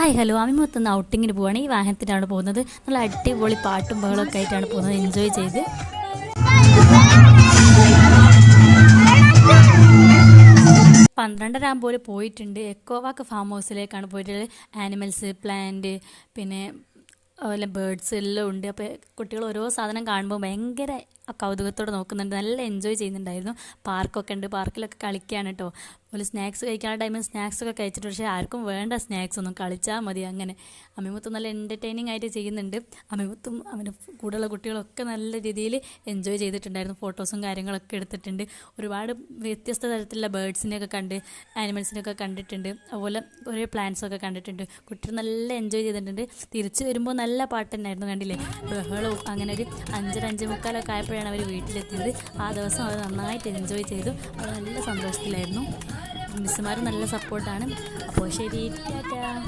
Hi hello അമിമൊത്തുന്ന ഔട്ടിങ്ങിന് പോവാണ്. ഈ വാഹനത്തിനാണ് പോകുന്നത്. നല്ല അടിപൊളി പാട്ടും ബഹളമൊക്കെ ആയിട്ടാണ് പോകുന്നത്. എൻജോയ് ചെയ്ത്. പന്ത്രണ്ടര ആകുമ്പോൾ പോയിട്ടുണ്ട്. എക്കോവാക്ക് ഫാം ഹൗസിലേക്കാണ് പോയിട്ടുള്ളത്. ആനിമൽസ് പ്ലാന്റ് പിന്നെ അതുപോലെ ബേർഡ്സ് എല്ലാം ഉണ്ട്. അപ്പോൾ കുട്ടികൾ ഓരോ സാധനം കാണുമ്പോൾ ഭയങ്കര കൗതുകത്തോടെ നോക്കുന്നുണ്ട്. നല്ല എൻജോയ് ചെയ്യുന്നുണ്ടായിരുന്നു. പാർക്കൊക്കെ ഉണ്ട്. പാർക്കിലൊക്കെ കളിക്കുകയാണ് കേട്ടോ അതുപോലെ സ്നാക്സ് കഴിക്കാനുള്ള ടൈമിൽ സ്നാക്സ് ഒക്കെ കഴിച്ചിട്ട് പക്ഷേ ആർക്കും വേണ്ട സ്നാക്സ് ഒന്നും. കളിച്ചാൽ മതി അങ്ങനെ. അമിമുത്തും നല്ല എന്റർടൈനിങ് ആയിട്ട് ചെയ്യുന്നുണ്ട്. അമിമുത്തും അവന്റെ കൂടെയുള്ള കുട്ടികളൊക്കെ നല്ല രീതിയിൽ എൻജോയ് ചെയ്തിട്ടുണ്ടായിരുന്നു. ഫോട്ടോസും കാര്യങ്ങളൊക്കെ എടുത്തിട്ടുണ്ട്. ഒരുപാട് വ്യത്യസ്ത തരത്തിലുള്ള ബേഡ്സിനെയൊക്കെ കണ്ട് ആനിമൽസിനെയൊക്കെ കണ്ടിട്ടുണ്ട്. അതുപോലെ കുറേ പ്ലാന്റ്സ് ഒക്കെ കണ്ടിട്ടുണ്ട്. കുട്ടികൾ നല്ല എൻജോയ് ചെയ്തിട്ടുണ്ട്. തിരിച്ചു വരുമ്പോൾ നല്ല പാട്ട് തന്നെയായിരുന്നു കണ്ടില്ലേ? ബഹളവും അങ്ങനെ ഒരു അഞ്ചര അഞ്ച് മുക്കാലൊക്കെ ആയപ്പോഴാണ് അവർ വീട്ടിലെത്തിയത്. ആ ദിവസം അവർ നന്നായിട്ട് എൻജോയ് ചെയ്തു. അവർ നല്ല സന്തോഷത്തിലായിരുന്നു. മിസ്സുമാർ നല്ല സപ്പോർട്ടാണ് അപ്പോൾ ശരി ടാറ്റാ